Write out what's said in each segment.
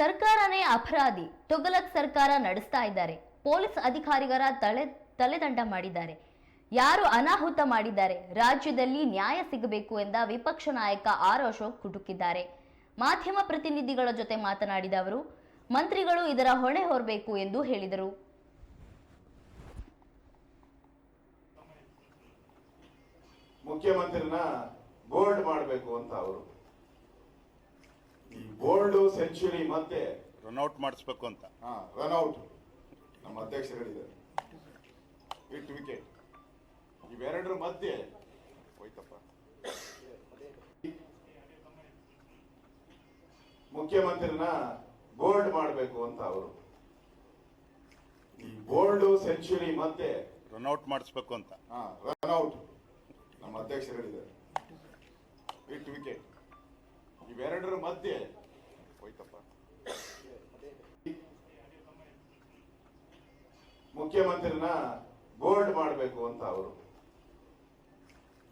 ಸರ್ಕಾರನೇ ಅಪರಾಧಿ ತೊಗಲಕ್ ಸರ್ಕಾರ ನಡೆಸ್ತಾ ಇದ್ದಾರೆ. ಪೊಲೀಸ್ ಅಧಿಕಾರಿಗಳ ತಲೆ ತಲೆದಂಡ ಮಾಡಿದ್ದಾರೆ. ಯಾರು ಅನಾಹುತ ಮಾಡಿದ್ದಾರೆ? ರಾಜ್ಯದಲ್ಲಿ ನ್ಯಾಯ ಸಿಗಬೇಕು ಎಂದ ವಿಪಕ್ಷ ನಾಯಕ ಆರ್ ಅಶೋಕ್ ಕುಟುಕಿದ್ದಾರೆ. ಮಾಧ್ಯಮ ಪ್ರತಿನಿಧಿಗಳ ಜೊತೆ ಮಾತನಾಡಿದ ಅವರು, ಮಂತ್ರಿಗಳು ಇದರ ಹೊಣೆ ಹೊರಬೇಕು ಎಂದು ಹೇಳಿದರು. ಮುಖ್ಯಮಂತ್ರಿನ ಬೋರ್ಡ್ ಮಾಡಬೇಕು ಅಂತ ಅವರು. ಈ ಬೋಲ್ಡ್ ಸೆಂಚುರಿ ಮತ್ತೆ ರನ್ಔಟ್ ಮಾಡಿಸ್ಬೇಕು ಅಂತ. ರನ್ಔಟ್ ನಮ್ಮ ಅಧ್ಯಕ್ಷರುಗಳಿದ್ದಾರೆ. ಇಟ್ ವಿಕೆಟ್ ಇವೆರಡರ ಮಧ್ಯೆ ಹೋಯ್ತಪ್ಪ. ಮುಖ್ಯಮಂತ್ರಿನ ಬೋಲ್ಡ್ ಮಾಡಬೇಕು ಅಂತ ಅವರು. ಈ ಬೋಲ್ಡ್ ಸೆಂಚುರಿ ಮತ್ತೆ ರನ್ಔಟ್ ಮಾಡಿಸ್ಬೇಕು ಅಂತ. ರನ್ಔಟ್ ನಮ್ಮ ಅಧ್ಯಕ್ಷರುಗಳಿದ್ದಾರೆ. ಇಟ್ ವಿಕೆಟ್ ಇವೆರಡರ ಮಧ್ಯೆ ಹೋಯ್ತಪ್ಪ. ಮುಖ್ಯಮಂತ್ರಿನ ಬೋಲ್ಡ್ ಮಾಡಬೇಕು ಅಂತ ಅವರು.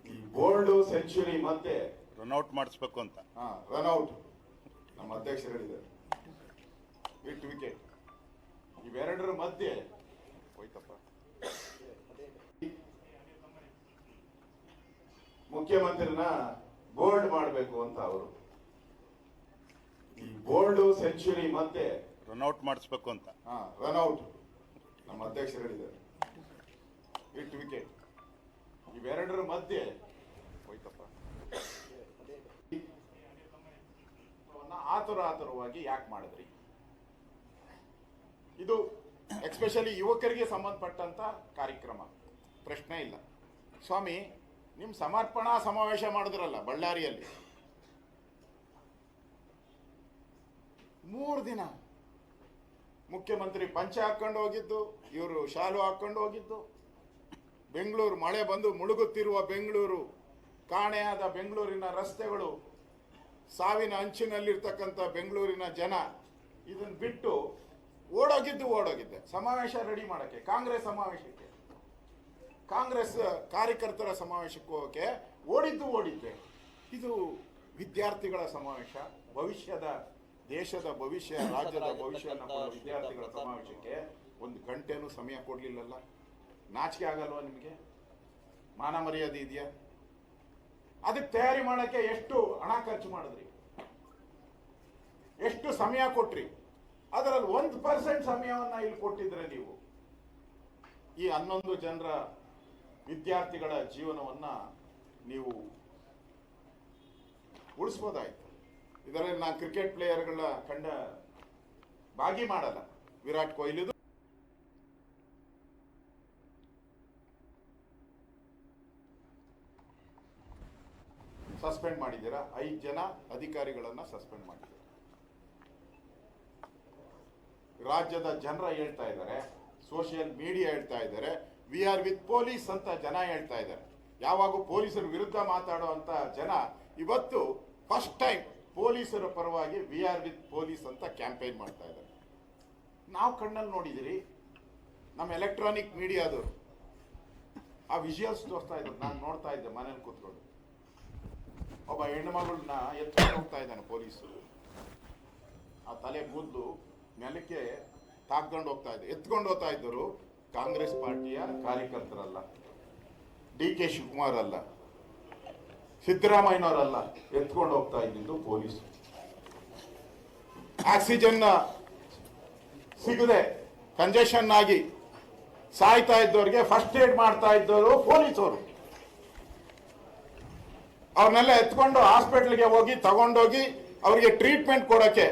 ಈ ಬೋಲ್ಡ್ ಸೆಂಚುರಿ ಮತ್ತೆ ರನ್ಔಟ್ ಮಾಡಿಸ್ಬೇಕು ಅಂತ. ರನ್ಔಟ್ ನಮ್ಮ ಅಧ್ಯಕ್ಷರುಗಳಿದ್ದಾರೆ. ಇಟ್ ವಿಕೆಟ್ ಇವೆರಡರ ಮಧ್ಯೆ ಹೋಯ್ತಪ್ಪ. ಮುಖ್ಯಮಂತ್ರಿನ ಬೋಲ್ಡ್ ಮಾಡಬೇಕು ಅಂತ ಅವರು. ಈ ಬೋಲ್ಡ್ ಸೆಂಚುರಿ ಮತ್ತೆ ರನ್ಔಟ್ ಮಾಡಿಸ್ಬೇಕು ಅಂತ. ರನ್ಔಟ್ ನಮ್ಮ ಅಧ್ಯಕ್ಷರುಗಳಿದ್ದಾರೆ. ಇಟ್ ವಿಕೆಟ್ ಇವೆರಡರ ಮಧ್ಯೆ ಹೋಯ್ತಪ್ಪ. ಆತುರ ಆತುರವಾಗಿ ಯಾಕೆ ಮಾಡಿದ್ರಿ? ಇದು ಎಸ್ಪೆಷಲಿ ಯುವಕರಿಗೆ ಸಂಬಂಧಪಟ್ಟಂತ ಕಾರ್ಯಕ್ರಮ. ಪ್ರಶ್ನೆ ಇಲ್ಲ. ಸ್ವಾಮಿ ನಿಮ್ಮ ಸಮರ್ಪಣಾ ಸಮಾವೇಶ ಮಾಡಿದ್ರಲ್ಲ ಬಳ್ಳಾರಿಯಲ್ಲಿ. ಮೂರು ದಿನ ಮುಖ್ಯಮಂತ್ರಿ ಪಂಚ ಹಾಕೊಂಡು ಹೋಗಿದ್ದು, ಇವರು ಶಾಲು ಹಾಕೊಂಡು ಹೋಗಿದ್ದು. ಬೆಂಗಳೂರು ಮಳೆ ಬಂದು ಮುಳುಗುತ್ತಿರುವ ಬೆಂಗಳೂರು, ಕಾಣೆಯಾದ ಬೆಂಗಳೂರಿನ ರಸ್ತೆಗಳು, ಸಾವಿನ ಅಂಚಿನಲ್ಲಿರ್ತಕ್ಕಂಥ ಬೆಂಗಳೂರಿನ ಜನ ಇದನ್ನು ಬಿಟ್ಟು ಓಡೋಗಿದ್ದು ಓಡೋಗಿದ್ದೆ. ಸಮಾವೇಶ ರೆಡಿ ಮಾಡೋಕ್ಕೆ, ಕಾಂಗ್ರೆಸ್ ಸಮಾವೇಶಕ್ಕೆ. ಕಾಂಗ್ರೆಸ್ ಕಾರ್ಯಕರ್ತರ ಸಮಾವೇಶಕ್ಕೆ ಹೋಗೋಕ್ಕೆ ಓಡಿದ್ದು ಓಡಿದ್ದೆ. ಇದು ವಿದ್ಯಾರ್ಥಿಗಳ ಸಮಾವೇಶ, ಭವಿಷ್ಯದ ದೇಶದ ಭವಿಷ್ಯ ರಾಜ್ಯದ ಭವಿಷ್ಯ ವಿದ್ಯಾರ್ಥಿಗಳ ಸಮಾವೇಶಕ್ಕೆ ಒಂದು ಗಂಟೆನೂ ಸಮಯ ಕೊಡ್ಲಿಲ್ಲಲ್ಲ? ನಾಚಿಕೆ ಆಗಲ್ವಾ ನಿಮಗೆ? ಮಾನ ಮರ್ಯಾದೆ ಇದೆಯಾ? ಅದಕ್ಕೆ ತಯಾರಿ ಮಾಡಕ್ಕೆ ಎಷ್ಟು ಹಣ ಖರ್ಚು ಮಾಡಿದ್ರಿ? ಎಷ್ಟು ಸಮಯ ಕೊಟ್ರಿ? ಅದರಲ್ಲಿ ಒಂದು ಪರ್ಸೆಂಟ್ ಸಮಯವನ್ನ ಇಲ್ಲಿ ಕೊಟ್ಟಿದ್ರೆ ನೀವು. ಈ ಹನ್ನೊಂದು ಜನರ ವಿದ್ಯಾರ್ಥಿಗಳ ಜೀವನವನ್ನ ನೀವು ಉಳಿಸ್ಬೋದಾಯ್ತು. ಇದರಲ್ಲಿ ನಾನು ಕ್ರಿಕೆಟ್ ಪ್ಲೇಯರ್ಗಳ ಕಂಡ ಭಾಗಿ ಮಾಡಲ್ಲ. ವಿರಾಟ್ ಕೊಹ್ಲಿದು. ಸಸ್ಪೆಂಡ್ ಮಾಡಿದ್ದೀರಾ? ಐದು ಜನ ಅಧಿಕಾರಿಗಳನ್ನ ಸಸ್ಪೆಂಡ್ ಮಾಡಿದ್ದೀರಾ? ರಾಜ್ಯದ ಜನರ ಹೇಳ್ತಾ ಇದ್ದಾರೆ ಸೋಷಿಯಲ್ ಮೀಡಿಯಾ ಹೇಳ್ತಾ ಇದ್ದಾರೆ ವಿ ಆರ್ ವಿತ್ ಪೊಲೀಸ್ ಅಂತ ಜನ ಹೇಳ್ತಾ ಇದ್ದಾರೆ. ಯಾವಾಗ ಪೊಲೀಸರ ವಿರುದ್ಧ ಮಾತಾಡುವಂತ ಜನ ಇವತ್ತು ಫಸ್ಟ್ ಟೈಮ್ ಪೊಲೀಸರ ಪರವಾಗಿ ವಿ ಆರ್ ವಿತ್ ಪೊಲೀಸ್ ಅಂತ ಕ್ಯಾಂಪೇನ್ ಮಾಡ್ತಾ ಇದ್ದಾರೆ. ನಾವು ಕಣ್ಣಲ್ಲಿ ನೋಡಿದಿರಿ ನಮ್ಮ ಎಲೆಕ್ಟ್ರಾನಿಕ್ ಮೀಡಿಯಾದವರು ಆ ವಿಜುವಲ್ಸ್ ತೋರಿಸ್ತಾ ಇದ್ರು. ನಾನು ನೋಡ್ತಾ ಇದ್ದೆ, ಮನೇಲಿ ಕೂತ್ಕೊಂಡು. ಒಬ್ಬ ಹೆಣ್ಣುಮಗಳನ್ನ ಎತ್ಕೊಂಡು ಹೋಗ್ತಾ ಇದ್ದಾನೆ ಪೊಲೀಸರು ಆ ತಲೆ ಕೂದಲು ನೆಲಕ್ಕೆ ತಾಕ್ಕೊಂಡು ಹೋಗ್ತಾ ಇದ್ದೆ ಎತ್ಕೊಂಡು ಹೋಗ್ತಾ ಇದ್ದರು ಕಾಂಗ್ರೆಸ್ ಪಾರ್ಟಿಯ ಕಾರ್ಯಕರ್ತರಲ್ಲ, ಡಿ ಕೆ ಶಿವಕುಮಾರ್ ಅಲ್ಲ. ಸಿದ್ದರಾಮಯ್ಯನವರಲ್ಲ, ಎತ್ಕೊಂಡು ಹೋಗ್ತಾ ಇದ್ದಿದ್ದು ಪೊಲೀಸ್ ಆಕ್ಸಿಜನ್ ಸಿಗದೆ ಕಂಜೆಷನ್ ಆಗಿ ಸಾಯ್ತಾ ಇದ್ದವ್ರಿಗೆ ಫಸ್ಟ್ ಏಡ್ ಮಾಡ್ತಾ ಇದ್ದವರು ಪೊಲೀಸರು. ಅವ್ರನ್ನೆಲ್ಲ ಎತ್ಕೊಂಡು ಹಾಸ್ಪಿಟ್ಲಿಗೆ ಹೋಗಿ ತಗೊಂಡೋಗಿ ಅವರಿಗೆ ಟ್ರೀಟ್ಮೆಂಟ್ ಕೊಡೋಕ್ಕೆ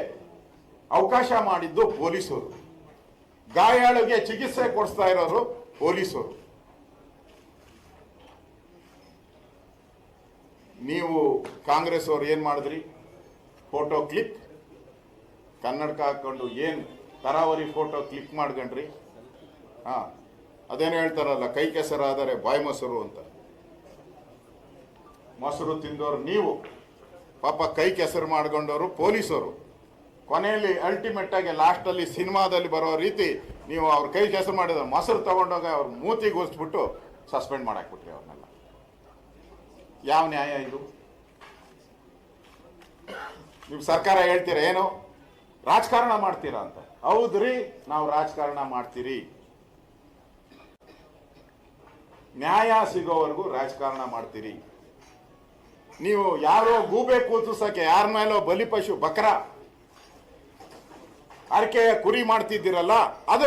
ಅವಕಾಶ ಮಾಡಿದ್ದು ಪೊಲೀಸರು. ಗಾಯಾಳಿಗೆ ಚಿಕಿತ್ಸೆ ಕೊಡಿಸ್ತಾ ಇರೋರು ಪೊಲೀಸರು. ನೀವು ಕಾಂಗ್ರೆಸ್ ಅವ್ರು ಏನು ಮಾಡಿದ್ರಿ? ಫೋಟೋ ಕ್ಲಿಕ್ ಕನ್ನಡಕ ಹಾಕೊಂಡು ಏನು ತರಾವರಿ ಫೋಟೋ ಕ್ಲಿಕ್ ಮಾಡ್ಕೊಂಡ್ರಿ? ಹಾಂ, ಅದೇನು ಹೇಳ್ತಾರಲ್ಲ ಕೈ ಕೆಸರಾದರೆ ಬಾಯಿ ಮೊಸರು ಅಂತ. ಮೊಸರು ತಿಂದವರು ನೀವು. ಪಾಪ ಕೈ ಕೆಸರು ಮಾಡ್ಕೊಂಡವರು ಪೊಲೀಸರು. ಕೊನೆಯಲ್ಲಿ ಅಲ್ಟಿಮೇಟ್ ಆಗಿ ಲಾಸ್ಟ್ ಅಲ್ಲಿ ಸಿನಿಮಾದಲ್ಲಿ ಬರೋ ರೀತಿ ನೀವು ಅವ್ರ ಕೈ ಕೆಸರು ಮಾಡಿದ್ರೆ ಮೊಸರು ತಗೊಂಡೋಗ ಅವ್ರ ಮೂತಿಗೆ ಹೋಸ್ಬಿಟ್ಟು ಸಸ್ಪೆಂಡ್ ಮಾಡಾಕ್ಬಿಟ್ರಿ ಅವ್ರನ್ನೆಲ್ಲ ಯಾವ ನ್ಯಾಯ ಇದು? ನೀವು ಸರ್ಕಾರ ಹೇಳ್ತೀರ, ಏನು? ರಾಜಕಾರಣ ಮಾಡ್ತೀರಾ ಅಂತ. ಹೌದ್ರಿ ನಾವು ರಾಜಕಾರಣ ಮಾಡ್ತೀರಿ. ನ್ಯಾಯ ಸಿಗೋವರೆಗೂ ರಾಜಕಾರಣ ಮಾಡ್ತೀರಿ. ನೀವು ಯಾರೋ ಗೂಬೆ ಕೂತಿಸಕ್ಕೆ ಯಾರ ಮೇಲೋ ಬಲಿಪಶು ಬಕ್ರ. ಅರಕೆ ಕುರಿ ಮಾಡ್ತಿದ್ದೀರಲ್ಲ ಅದು